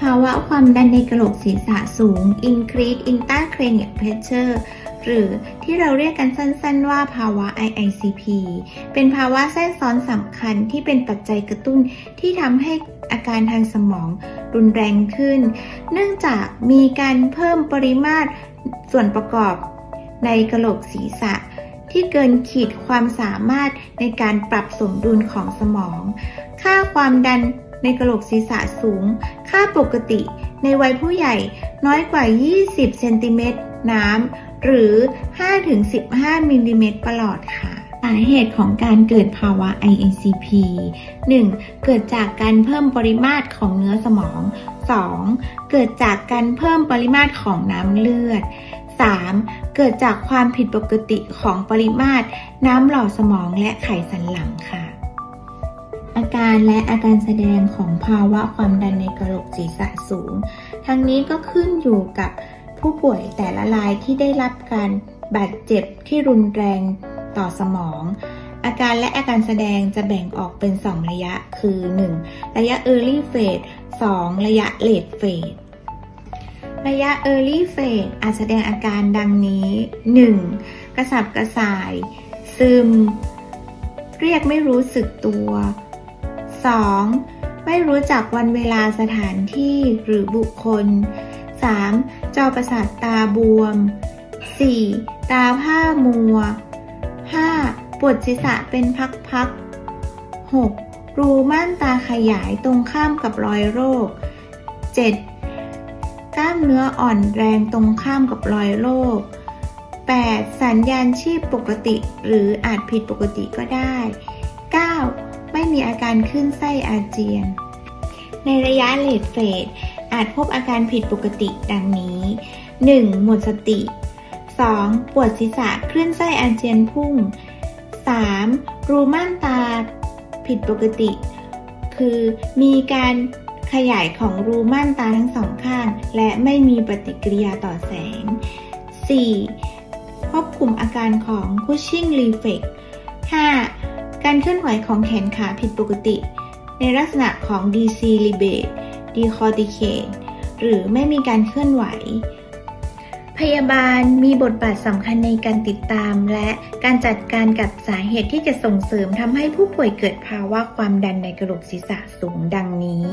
ภาวะความดันในกระโหลกศีรษะสูง increased intracranial pressure หรือที่เราเรียกกันสั้นๆว่าภาวะ IICP เป็นภาวะแทรกซ้อนสำคัญที่เป็นปัจจัยกระตุ้นที่ทำให้อาการทางสมองรุนแรงขึ้น เนื่องจากมีการเพิ่มปริมาตรส่วนประกอบในกระโหลกศีรษะ ที่เกินขีดความสามารถในการปรับสมดุลของสมอง ค่าความดัน ในกระโหลกศีรษะสูง ค่าปกติ ในวัยผู้ใหญ่น้อยกว่า 20 เซนติเมตรน้ำหรือ 5-15 มิลลิเมตรประหลอดค่ะสาเหตุของการเกิดภาวะ IACP 1. เกิดจากการเพิ่มปริมาตรของเนื้อสมอง 2. เกิดจากการเพิ่มปริมาตรของน้ำเลือด 3. เกิดจากความผิดปกติของปริมาตรน้ำหล่อสมองและไขสันหลังค่ะ อาการและอาการแสดงของภาวะความดันในกระโหลกศีรษะสูง ทั้งนี้ก็ขึ้นอยู่กับผู้ป่วยแต่ละรายที่ได้รับการบาดเจ็บที่รุนแรงต่อสมอง อาการและอาการแสดงจะแบ่งออกเป็น 2 ระยะคือ 1. ระยะ early phase 2. ระยะ late phase ระยะ early phase อาจแสดงอาการดังนี้ 1. กระสับกระส่าย ซึม เรียกไม่รู้สึกตัว 2. ไม่รู้จักวันเวลาสถานที่หรือบุคคล 3. จอประสาทตาบวม 4. ตาผ้ามัว 5. ปวดศีรษะเป็นพักๆ 6. รูม่านตาขยายตรงข้ามกับรอยโรค 7. กล้ามเนื้ออ่อนแรงตรงข้ามกับรอยโรค 8. สัญญาณชีพปกติหรืออาจผิดปกติก็ได้ 9. ม่มีอาการขึ้นไส้อาเจียน ในระยะเลดเฟสอาจพบอาการผิดปกติดังนี้ 1. หมดสติ 2. ปวดศีรษะคลื่นไส้อาเจียนพุ่ง 3. รูม่านตาผิดปกติ คือมีการขยายของรูม่านตาทั้งสองข้าง และไม่มีปฏิกิริยาต่อแสง 4. ควบคุมอาการของ Cushing reflex 5. การเคลื่อนไหวของแขนขาผิดปกติ ในลักษณะของ DC l i b a t e decorticate หรือไม่มีการเคลื่อนไหว พยาบาลมีบทบาทสำคัญในการติดตาม และการจัดการกับสาเหตุที่จะส่งเสริมทำให้ผู้ป่วยเกิดภาวะความดันในกระโหลกศีรษะสูงดังนี้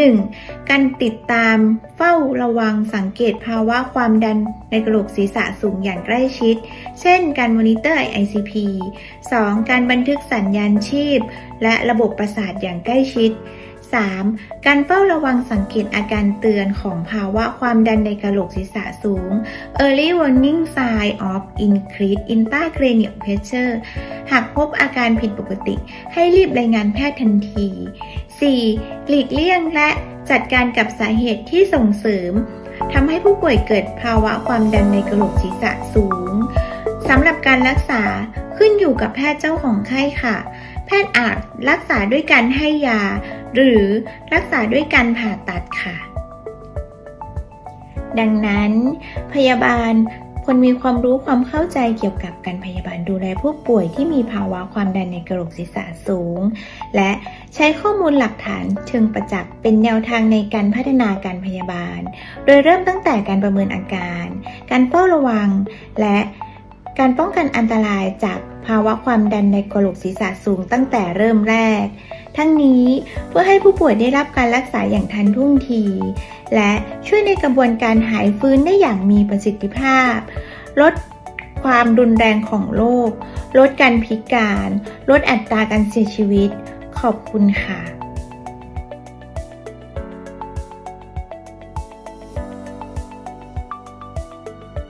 1. การติดตามเฝ้าระวังสังเกตภาวะความดันในกระโหลกศีรษะสูงอย่างใกล้ชิด เช่น การมอนิเตอร์ ICP 2. การบันทึกสัญญาณชีพ และระบบประสาทอย่างใกล้ชิด 3. การเฝ้าระวังสังเกตอาการเตือนของภาวะความดันในกระโหลกศีรษะสูง Early warning sign of increased intracranial pressure หากพบอาการผิดปกติ ให้รีบรายงานแพทย์ทันที 4. หลีกเลี่ยงและจัดการกับสาเหตุที่ส่งเสริมทำให้ผู้ป่วยเกิดภาวะความดันในกระโหลกศีรษะสูงสำหรับการรักษาขึ้นอยู่กับแพทย์เจ้าของไข้ค่ะ แพทย์อาจรักษาด้วยการให้ยา หรือรักษาด้วยการผ่าตัดค่ะ ดังนั้น พยาบาลควรมีความรู้ความเข้าใจเกี่ยวกับการพยาบาลดูแลผู้ป่วยที่มีภาวะความดันในกระโหลกศีรษะสูง และใช้ข้อมูลหลักฐานเชิงประจักษ์เป็นแนวทางในการพัฒนาการพยาบาล โดยเริ่มตั้งแต่การประเมินอาการ การเฝ้าระวัง และการป้องกันอันตรายจากภาวะความดันในกระโหลกศีรษะสูงตั้งแต่เริ่มแรก ทั้งนี้เพื่อให้ผู้ป่วยได้รับการรักษาอย่างทันท่วงที และช่วยในกระบวนการหายฟื้นได้อย่างมีประสิทธิภาพ ลดความรุนแรงของโรคลดการพิการ ลดอัตราการเสียชีวิต ขอบคุณค่ะ